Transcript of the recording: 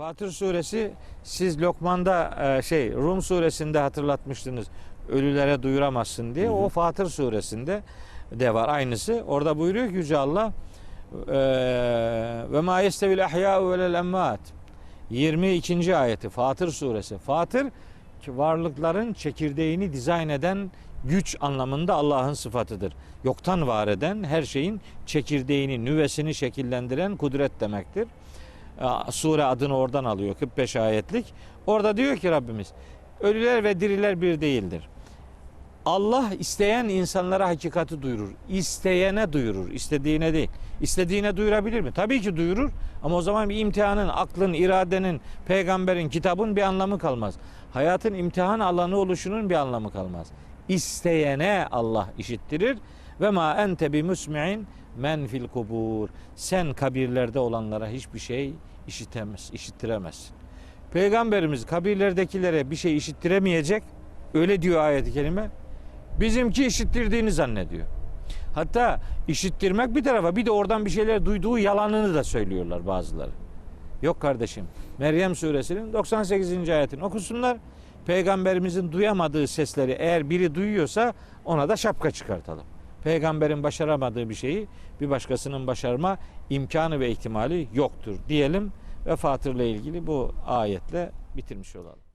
Fatır suresi siz Lokman'da e, şey Rum suresinde hatırlatmıştınız. Ölülere duyuramazsın diye. O Fatır suresinde de var aynısı. Orada buyuruyor ki Yüce Allah e, ve ma yestevil ahya'u velel emmat 22. ayeti Fatır suresi. Fatır varlıkların çekirdeğini dizayn eden güç anlamında Allah'ın sıfatıdır. Yoktan var eden her şeyin çekirdeğini, nüvesini şekillendiren kudret demektir. Aa, Sure adını oradan alıyor 45 ayetlik. Orada diyor ki Rabbimiz ölüler ve diriler bir değildir. Allah isteyen insanlara hakikati duyurur. İsteyene duyurur, istediğine değil. İstediğine duyurabilir mi? Tabii ki duyurur ama o zaman bir imtihanın, aklın, iradenin, peygamberin, kitabın bir anlamı kalmaz. Hayatın imtihan alanı oluşunun bir anlamı kalmaz. İsteyene Allah işittirir ve ma ente bi musmi'in men fil kubur. Sen kabirlerde olanlara hiçbir şey işitemez, işittiremezsin. Peygamberimiz kabirlerdekilere bir şey işittiremeyecek. Öyle diyor ayet-i kerime. Bizimki işittirdiğini zannediyor. Hatta işittirmek bir tarafa bir de oradan bir şeyler duyduğu yalanını da söylüyorlar bazıları. Yok kardeşim. Meryem suresinin 98. ayetini okusunlar. Peygamberimizin duyamadığı sesleri eğer biri duyuyorsa ona da şapka çıkartalım. Peygamberin başaramadığı bir şeyi bir başkasının başarma imkanı ve ihtimali yoktur diyelim ve Fatır'la ilgili bu ayetle bitirmiş olalım.